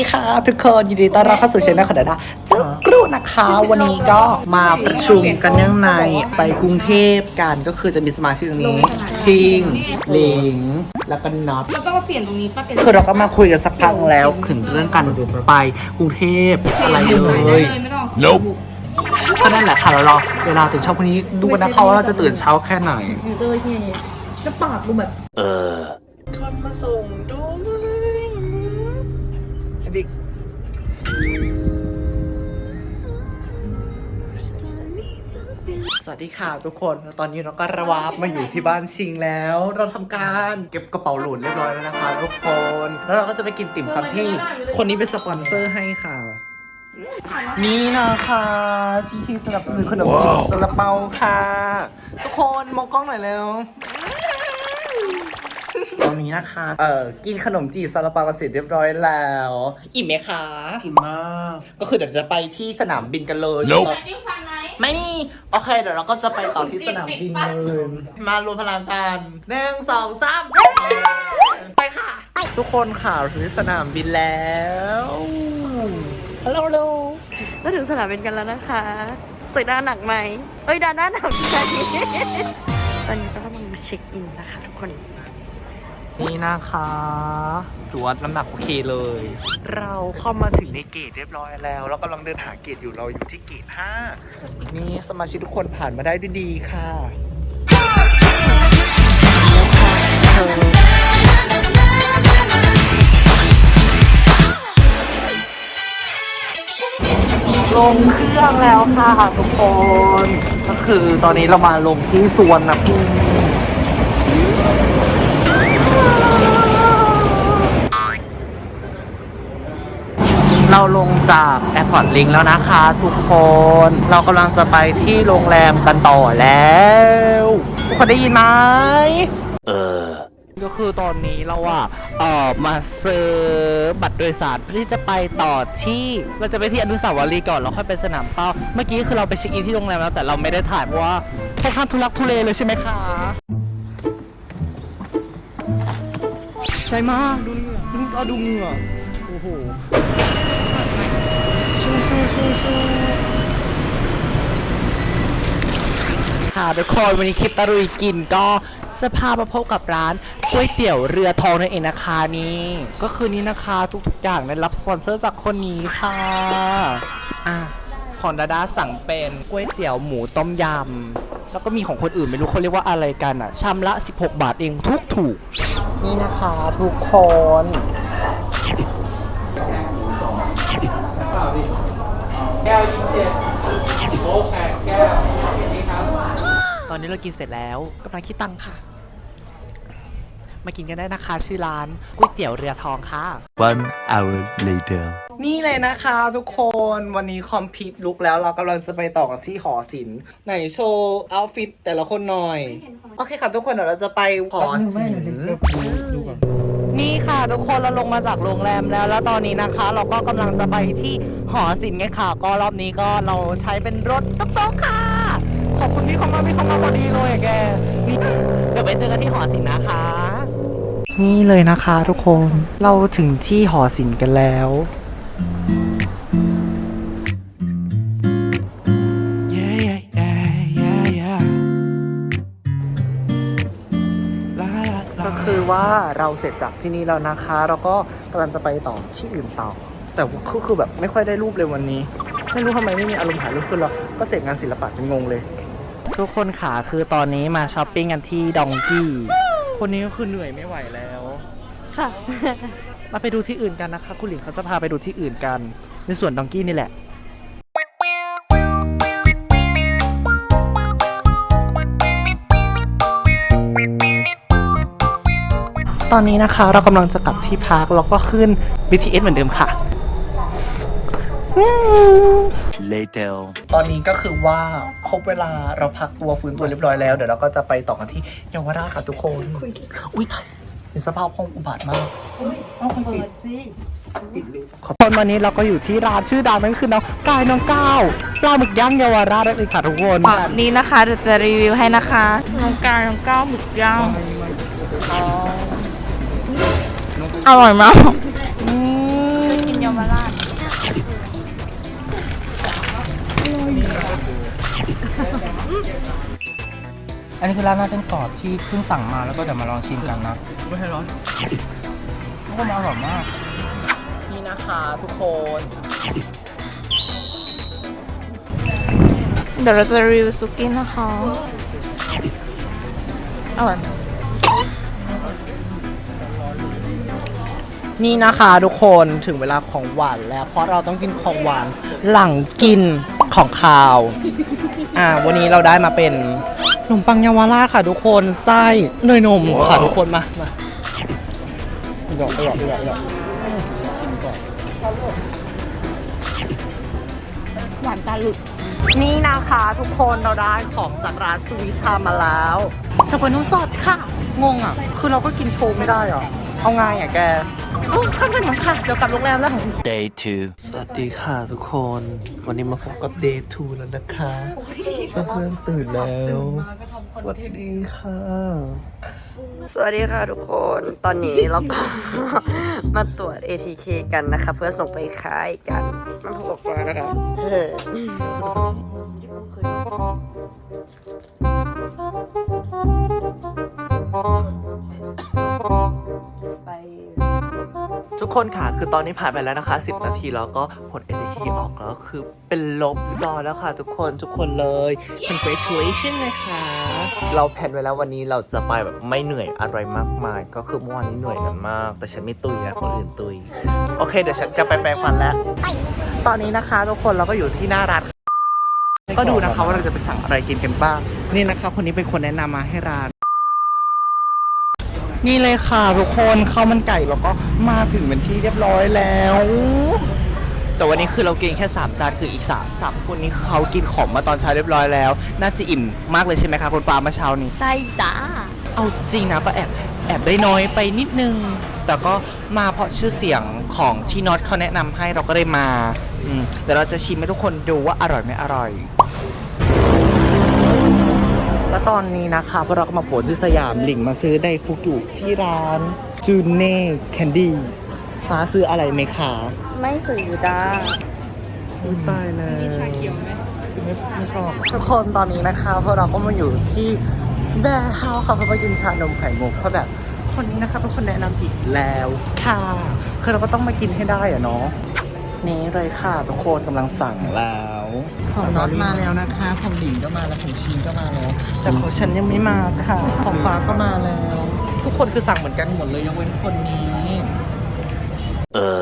ดีค่ะ ทุกคนยินดีต้อนรับเข้าสู่ช่องของดาดาเจ้ากรุนะคะ วันนี้ก็มาประชุมกันยังในไปกรุงเทพกันก็คือจะมีสมาชิกตรงนี้ชิงหลิงแล้วก็น็อตเราต้องมาเปลี่ยนตรงนี้ป้าเปลี่ยนคือเราก็มาคุยกันสักพักแล้วถึงเรื่องการไปกรุงเทพอะไรเลใส่ได้ยเลยไม่ต้อง Nope ก็นั่นแหละค่ะเรารอเวลาตื่นเช้าพรุ่งนี้ดูกันนะคะว่าเราจะตื่นเช้าแค่ไหนเออเฮียแล้วปากดูแบบคนมาส่งด้วย สวัสดีค่ะทุกคน ตอนนี้เราก็ระวาบมาอยู่ที่บ้านชิงแล้ว เราทำการเก็บกระเป๋าหลุนเรียบร้อยแล้วนะคะทุกคน แล้วเราก็จะไปกินติ่มซำที่ คนนี้เป็นสปอนเซอร์ให้ค่ะ นี่นะคะชิชิสนับสนุนขนมจีบซาลาเปาค่ะ ทุกคนมองกล้องหน่อยเร็วตอนนี้นะคะ เอ่อ กินขนมจีบซาลาเปากันเสร็จเรียบร้อยแล้ว อิ่มไหมคะ อิ่มมาก ก็คือเดี๋ยวจะไปที่สนามบินกันเลย Nope จิ้งฟันไหม ไม่มี โอเค เดี๋ยวเราก็จะไปต่อที่สนามบินเลยมารวมพลังกันหนึ่งสองสามไปค่ะ ทุกคนค่ะถึงสนามบินแล้วฮัลโหลฮัลโหลมาถึงสนามบินกันแล้วนะคะสวยด้านหนักไหมเอ้ยด้านหน้าหนักใจตอนนี้ก็กำลังเช็คอินนะคะทุกคน นี่นะคะ ถือว่าน้ำหนักโอเคเลย เราเข้ามาถึงในเกตเรียบร้อยแล้วแล้วกำลังเดินหาเกตอยู่เราอยู่ที่เกต5นี่สมาชิกทุกคนผ่านมาได้ด้วยดีค่ะลงเครื่องแล้วค่ะทุกคน ก็คือตอนนี้เรามาลงที่สวนนะพี่ เราลงจากแอร์พอร์ตลิงแล้วนะคะทุกคน เรากำลังจะไปที่โรงแรมกันต่อแล้ว ทุกคนได้ยินไหมเออ ก็คือตอนนี้เราอะเออมาซื้อบัตรโดยสารเพื่อที่จะไปต่อที่เราจะไปที่อนุสาวรีย์ก่อนแล้วค่อยไปสนามเป้า เมื่อกี้คือเราไปเช็คอินที่โรงแรมแล้วแต่เราไม่ได้ถ่ายเพราะว่าค่อนข้างทุลักทุเลเลยใช่ไหมคะใช่มากดูเหงื่อเอาดูเหงื่อโอ้โหชูชูชูชู ค่ะทุกคนวันนี้คลิปตะรุยกินก็จะพามาพบกับร้านก๋วยเตี๋ยวเรือทองนั่นเองนะคะนี่ก็คือนี้นะคะทุกๆอย่างได้รับสปอนเซอร์จากคนนี้ค่ะอะของดาดาสั่งเป็นก๋วยเตี๋ยวหมูต้มยำแล้วก็มีของคนอื่นไม่รู้เขาเรียกว่าอะไรกันอะชามละ 16 บาทเองทุกถูกนี่นะคะทุกคน ตอนนี้เรากินเสร็จแล้วกำลังคิดตังค่ะ มากินกันได้นะคะชื่อร้านก๋วยเตี๋ยวเรือทองค่ะ One hour later. นี่เลยนะคะทุกคนวันนี้คอมพิวลุกแล้วเรากำลังจะไปต่อกันที่หอศิลป์ไหนโชว์เอาฟิตแต่ละคนหน่อย โอเคค่ะทุกคนเดี๋ยวเราจะไปหอศิลป์ นี่ค่ะทุกคนเราลงมาจากโรงแรมแล้ว แล้วตอนนี้นะคะ เราก็กำลังจะไปที่หอศิลป์ไงค่ะ ก็รอบนี้ก็เราใช้เป็นรถตุ๊กๆค่ะ ขอบคุณที่เข้ามาพี่เข้ามาพอดีเลยแกนี่เดี๋ยวไปเจอกันที่หอศิลป์นะคะ นี่เลยนะคะทุกคนเราถึงที่หอศิลป์กันแล้ว ก็ la. คือว่าเราเสร็จจากที่นี่แล้วนะคะ เราก็กำลังจะไปต่อที่อื่นต่อ แต่ก็คือแบบไม่ค่อยได้รูปเลยวันนี้ ไม่รู้ทำไมไม่มีอารมณ์ถ่ายรูปคือเราก็เสร็จงานศิลปะจนงงเลย ทุกคนขาคือตอนนี้มาช้อปปิ้งกันที่ดองกี้ คนนี้ก็คือเหนื่อยไม่ไหวแล้ว ค่ะเราไปดูที่อื่นกันนะคะ คุณหลิงเขาจะพาไปดูที่อื่นกัน ในส่วนดองกี้นี่แหละ ตอนนี้นะคะ เรากำลังจะกลับที่พักแล้วก็ขึ้น BTS เหมือนเดิมค่ะ Later. ตอนนี้ก็คือว่าครบเวลาเราพักตัวฟื้นตัวเรียบร้อยแล้ว เดี๋ยวเราก็จะไปต่อกันที่เยาวราชค่ะทุกคน อุ้ยตายเป็นสภาพห้องอุบาทมากขอตอนวันนี้เราก็อยู่ที่ร้านชื่อดังนั่นคือน้องกายน้องก้าวปลาหมึกย่างเยาวราชนั่นเองค่ะทุกคนนี่นะคะเดี๋ยวจะรีวิวให้นะคะน้องการน้องก้าวหมึกย่าง อร่อยมากอืมกินเยาาวราชอันนี้คือร้านหน้าเส้นกรอบที่เพิ่งสั่งมาแล้วก็เดี๋ยวมาลองชิมกันนะไม่ให้ร้อนก็มาอร่อยมาก นี่นะคะทุกคน เดี๋ยวเราจะรีวิวซุกี้นะคะอร่อย นี่นะคะทุกคนถึงเวลาของหวานแล้ว เพราะเราต้องกินของหวานหลังกินของคาว อ่า วันนี้เราได้มาเป็นขนมปังเยาวราชค่ะทุกคนไส้เนยนมค่ะทุกคนมามาอีกดอกอีกดอกอีกดอกอีกดอกหวานตาหลุดนี่นะคะทุกคนเราได้ของจากร้านสวีทชามาแล้วชาเปนนุ่มสดค่ะ งงอะ คือเราก็กินโชว์ไม่ได้หรอ เอาไงอะแก โอ้ข้างกันมั้งค่ะ เดี๋ยวกลับโรงแรมแล้ว Day 2 สวัสดีค่ะทุกคน วันนี้มาพบกับ Day 2 แล้วนะคะเพื่อนๆตื่นแล้วสวัสดีค่ะ สวัสดีค่ะทุกคน ตอนนี้เราก็ มาตรวจ ATK กันนะคะ เพื่อส่งไปค่ายกันมันพบกันนะคะเออ ทุกคนค่ะ คือตอนนี้ผ่านไปแล้วนะคะ 10 นาทีแล้วก็ผล ATK ออกแล้วคือเป็นลบรอยแล้วค่ะ ทุกคนทุกคนเลย congratulation นะคะ เราแพลนไว้แล้ววันนี้เราจะไปแบบไม่เหนื่อยอะไรมากมาย ก็คือเมื่อวานนี้เหนื่อยกันมาก แต่ฉันไม่ตุยนะคนอื่นตุย โอเค เดี๋ยวฉันจะไปแปรงฟันแล้ว ตอนนี้นะคะ ทุกคนเราก็อยู่ที่หน้าร้านก็ดูนะคะว่าเราจะไปสั่งอะไรกินกันบ้าง นี่นะคะ คนนี้เป็นคนแนะนำมาให้ร้าน นี่เลยค่ะทุกคนข้าวมันไก่เราก็มาถึงเป็นที่เรียบร้อยแล้ว แต่วันนี้คือเรากินแค่ 3 จานคืออีก3 3คนนี้เขากินของมาตอนเช้าเรียบร้อยแล้ว น่าจะอิ่มมากเลยใช่ไหมคะคุณฟ้าเมื่อเช้านี้ ใช่จ้า เอาจริงนะก็แอบแอบได้น้อยไปนิดนึง แต่ก็มาเพราะชื่อเสียงของที่น็อตเขาแนะนำให้เราก็ได้มาอืมเดี๋ยวเราจะชิมให้ทุกคนดูว่าอร่อยไม่อร่อยแล้ว ตอนนี้นะคะพวกเราก็มาโผล่ที่สยามหลิงมาซื้อไดฟุกุที่ร้านจูเน่แคนดี้ฟ้าซื้ออะไรไหมคะไม่สื่อจ้าตายแล้วมีชาเขียวไหมไม่ไม่ชอบทุกคนตอนนี้นะคะพวกเราก็มาอยู่ที่แบร์เฮาส์ค่ะเพื่อมากินชานมไข่มุกเพราะแบบคนนี้นะคะเป็นคนแนะนำอีกแล้วค่ะคือเราก็ต้องมากินให้ได้อะเนาะนี่เลยค่ะทุกคนกำลังสั่งแล้ว ของน็อตมาแล้วนะคะ ของหลิงก็มาแล้วของชินก็มาแล้ว แต่ของฉันยังไม่มาค่ะ ของฟ้าก็มาแล้ว ทุกคนคือสั่งเหมือนกันหมดเลยยกเว้นคนนี้ Uh. ส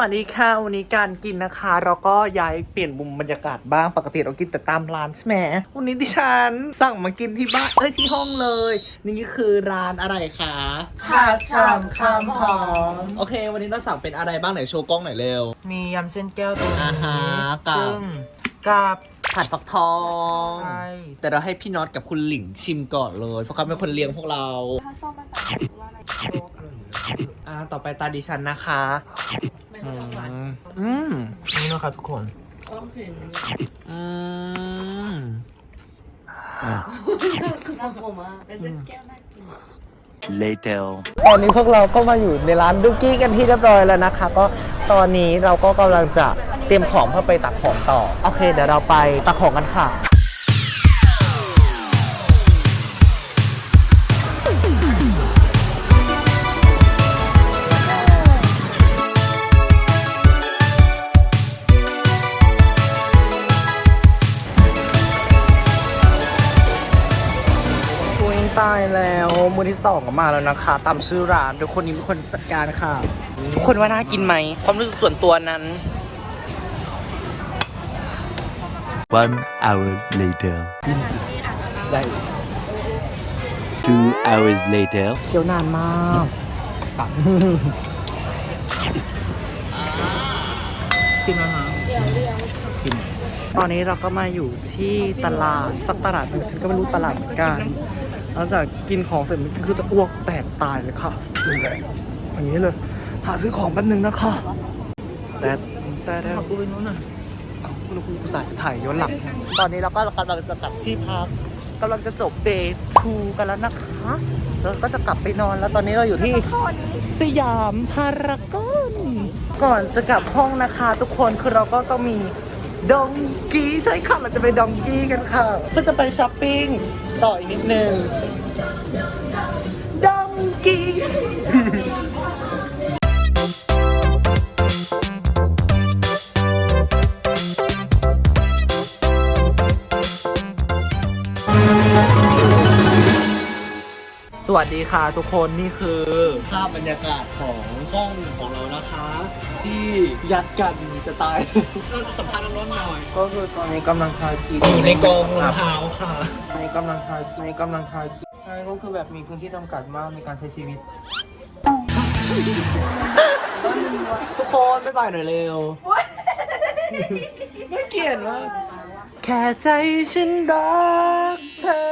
วัสดีค่ะ วันนี้การกินนะคะ เราก็ย้ายเปลี่ยนมุมบรรยากาศบ้างปกติเรากินแต่ตามร้านใช่ไหมวันนี้ดิฉันสั่งมากินที่บ้านเอ้ยที่ห้องเลย นี่คือร้านอะไรคะผัดฉ่ำคำหอมโอเค วันนี้เราสั่งเป็นอะไรบ้างไหนโชว์กล้องหน่อยเร็วมียำเส้นแก้วตัวอ่านี้ฮะกับซึ่งกับผัดฟักทองใช่แต่เราให้พี่น็อตกับคุณหลิงชิมก่อนเลย เพราะเขาเป็นคนเลี้ยงพวกเราอ่าต่อไปตาดิฉันนะคะ อืมอืมนี่นะครับทุกคนอืม Later. ตอนนี้พวกเราก็มาอยู่ในร้านดุกกี้กันที่เรียบร้อยแล้วนะคะ ก็ตอนนี้เราก็กำลังจะเตรียมของเพื่อไปตักของต่อ โอเค เดี๋ยวเราไปตักของกันค่ะ ที่สองก็มาแล้วนะคะ ตามชื่อร้านโดยคนนี้เป็นคนจัดการค่ะ ทุกคนว่าน่ากินไหมความรู้สึกส่วนตัวนั้น One hour later. ได้ Two hours later. เคี้ยวนานมากสั่งชิมแล้วนะชิมตอนนี้เราก็มาอยู่ที่ตลาดสักตลาดหนึงฉันก็ไม่รู้ตลาดเหมือนกัน หลังจากกินของเสร็จมันคือจะอ้วกแตกตายเลยค่ะนี่แหละอย่างนี้เลยหาซื้อของแป๊บนึงนะคะแต่แต่แต่กูไปนู้นน่ะกูรู้กูสายถ่ายย้อนหลัง ตอนนี้เราก็กำลังจะกลับที่พักกำลังจะจบ day two กันแล้วนะคะเราก็จะกลับไปนอนแล้วตอนนี้เราอยู่ที่สยามพารากอนก่อนจะกลับห้องนะคะ ทุกคนคือเราก็ต้องมีดองกี้ใช่ค่ะเราจะไปดองกี้กันค่ะเพื่อจะไปช้อปปิ้ง ต่ออีกนิดนึง วัสดีค่ะทุกคนนี่คือภาพบรรยากาศของห้องของเรานะคะ ที่ยัดกันจะตาย เราสัมภาษณ์น้องๆหน่อยก็คือตอนนี้กำลังทายคิวอยู่ในกองรองเท้าค่ะในกำลังทายในกำลังทายคิวใช่ก็คือแบบมีพื้นที่จำกัดมากในการใช้ชีวิต ทุกคนไม่ไปหน่อยเร็วไม่เกลียดมากแค่ใจฉันรักเธอ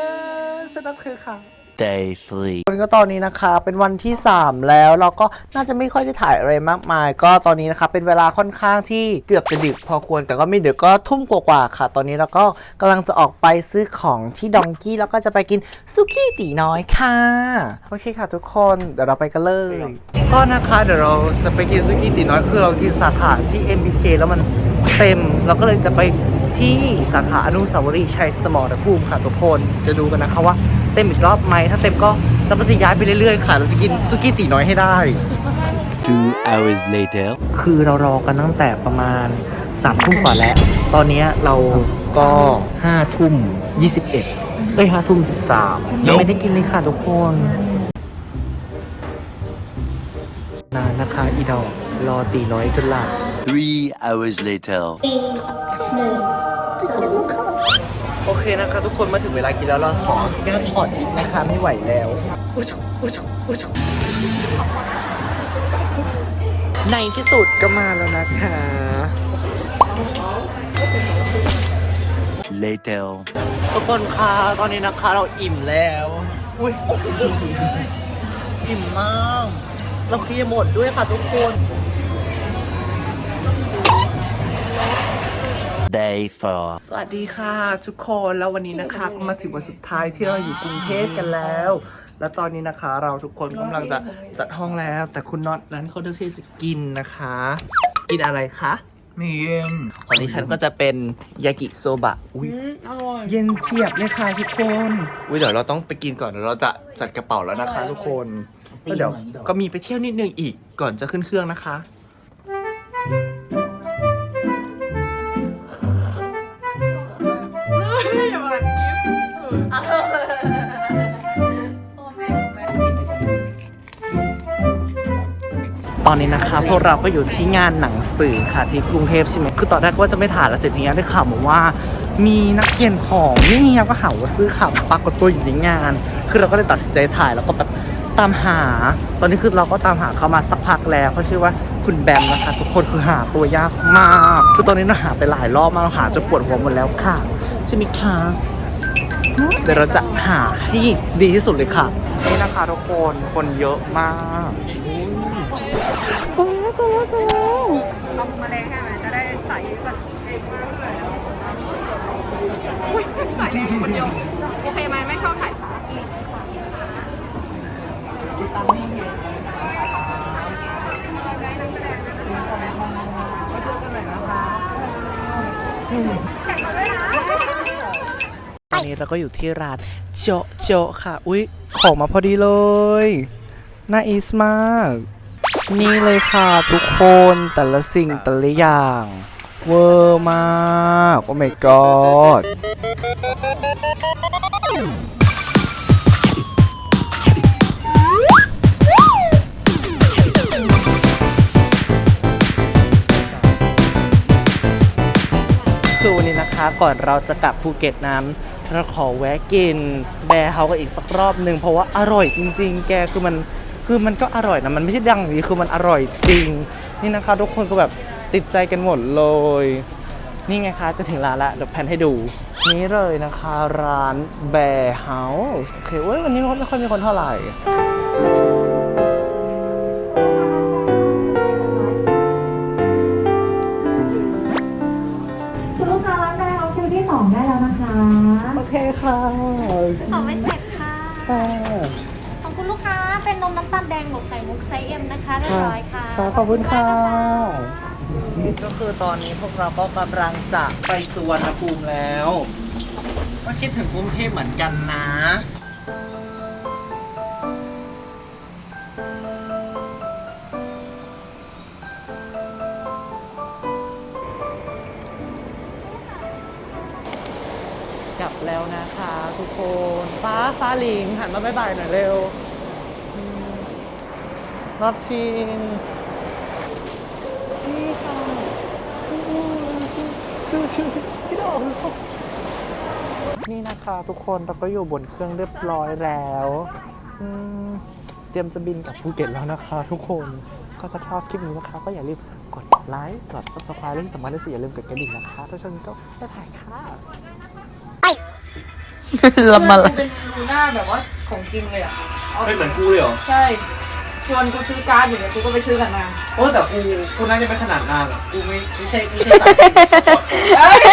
จะนับคือค่ะ Day 3. คนก็ตอนนี้นะคะเป็นวันที่ 3 แล้วเราก็น่าจะไม่ค่อยได้ถ่ายอะไรมากมาย ก็ตอนนี้นะคะเป็นเวลาค่อนข้างที่เกือบจะดึกพอควร แต่ก็ไม่ดึกก็ทุ่มกว่าๆค่ะ ตอนนี้เราก็กำลังจะออกไปซื้อของที่ดองกี้แล้วก็จะไปกินซุกี้ตีน้อยค่ะ โอเคค่ะทุกคนเดี๋ยวเราไปกันเลยก็นะคะเดี๋ยวเราจะไปกินซุกี้ตีน้อยคือเรากินสาขาที่ MBK แล้วมันเต็มเราก็เลยจะไปที่สาขาอนุสาวรีย์ชัยสมรภูมิค่ะทุกคนจะดูกันนะคะว่า เต็มอีกรอบไหมถ้าเต็มก็เราก็จะย้ายไปเรื่อยๆค่ะเราจะกินซุกี้ตีน้อยให้ได้ Two hours later. คือเรารอกันตั้งแต่ประมาณสามทุ่มกว่าแล้ว ตอนเนี้ยเราก็ห้าทุ่มยี่สิบเอ็ดเอ้ยห้าทุ่มสิบสามยังไม่ได้กินเลยค่ะทุกคนนานนะคะอีดอกรอตีน้อยจนหลับ Three hours later. โอเคนะคะทุกคนมาถึงเวลากินแล้วเราขออนุญาตถอดอีกนะคะไม่ไหวแล้วอุ๊ยชุบอุ๊ยชุบอุ๊ยชุบในที่สุดก็มาแล้วนะคะ Later. ทุกคนคะตอนนี้นะคะเราอิ่มแล้ว อุ้ยอิ่มมาก เราเคลียร์หมดด้วยค่ะทุกคน Day 4. สวัสดีค่ะทุกคนแล้ววันนี้นะคะก็มาถึงวันสุดท้ายที่เราอยู่กรุงเทพกันแล้ว แล้วตอนนี้นะคะ เราทุกคนกำลังจะจัดห้องแล้ว แต่คุณน็อตนั้นเขาเลือกที่จะกินนะคะ กินอะไรคะมีเย็นวันนี้ฉันก็จะเป็นยากิโซบะอุ้ยเย็นเฉียบเลยค่ะทุกคนอุ้ยเดี๋ยวเราต้องไปกินก่อนเดี๋ยวเราจะจัดกระเป๋าแล้วนะคะ ทุกคนแล้วเดี๋ยวก็มีไปเที่ยวนิดนึงอีกก่อนจะขึ้นเครื่องนะคะ ตอนนี้นะคะ พวกเราก็อยู่ที่งานหนังสือค่ะที่กรุงเทพใช่ไหมคือตอนแรกว่าจะไม่ถ่ายแล้วเสร็จทีนี้ได้ข่าวมาว่ามีนักเขียนของนี่เราก็หาว่าซื้อข่าวปรากฏตัวอยู่ในงาน คือเราก็เลยตัดสินใจถ่ายแล้วก็แบบตามหา ตอนนี้คือเราก็ตามหาเขามาสักพักแล้วเขาชื่อว่าคุณแบมนะคะ ทุกคนคือหาตัวยากมากคือตอนนี้เราหาไปหลายรอบมากเราหาจนปวดหัวหมดแล้วค่ะใช่ไหมคะเดี๋ยวเราจะหาให้ดีที่สุดเลยค่ะ นี่นะคะทุกคนคนเยอะมาก ก็แล้วก็แล้วก็แล้วเอามาแรงให้มันจะได้ใส่ก่อนอุ๊ยใส่แรงคนเดียวโอเคไหมไม่ชอบถ่ายขาตอนนี้เราก็อยู่ที่ร้านโจะโจะค่ะ อุ๊ย ของมาพอดีเลย น่าอีสมาก นี่เลยค่ะทุกคนแต่ละสิ่งแต่ละอย่าง เวอร์มากโอ้ my god คือวันนี้นะคะก่อนเราจะกลับภูเก็ตนั้นเราขอแวะกินแบร์เฮากันอีกสักรอบหนึ่งเพราะว่าอร่อยจริง ๆ แกคือมัน คือมันก็อร่อยนะมันไม่ใช่ดังอย่างนี้คือมันอร่อยจริง นี่นะคะ ทุกคนก็แบบติดใจกันหมดเลย นี่ไงคะจะถึงร้านละเดี๋ยวแพนให้ดู นี้เลยนะคะร้านแบร์เฮาส์โอเคเว้ยวันนี้ไม่ค่อยมีคนเท่าไหร่ ตาลแดงบวกไข่มุกไซส์เอ็มนะคะเรียบร้อยค่ะขอบคุณค่ะก็คือตอนนี้พวกเราก็กำลังจะไปสุวรรณภูมิแล้ว ก็คิดถึงกรุงเทพเหมือนกันนะกลับแล้วนะคะทุกคน ฟ้าฟ้าหลิงหันมาบ๊ายบายหน่อยเร็วอืม รับชินนี่ค่ะชื่อชื่อพี่ดอกนี่นะคะทุกคนเราก็อยู่บนเครื่องเรียบร้อยแล้วอืมเตรียมจะบินกลับภูเก็ตแล้วนะคะ ทุกคนก็ถ้าชอบคลิปนี้นะคะ ก็อย่าลืมกดไลค์กด subscribe และที่สำคัญที่สุดอย่าลืมกดกระดิ่งนะคะถ้าชอบนี้ก็บ๊ายบายค่ะละมาละเป็นดูหน้าแบบว่าของจริงเลยอะไม่เหมือนกูเลยเหรอ ใช่ ชวนกูซื้อการ์ดอยู่เนี่ยกูก็ไปซื้อกันมา โอ้แต่กูกูน่าจะไม่ขนาดนั้นอะกูไม่ไม่ใช่ไม่ใช่สาย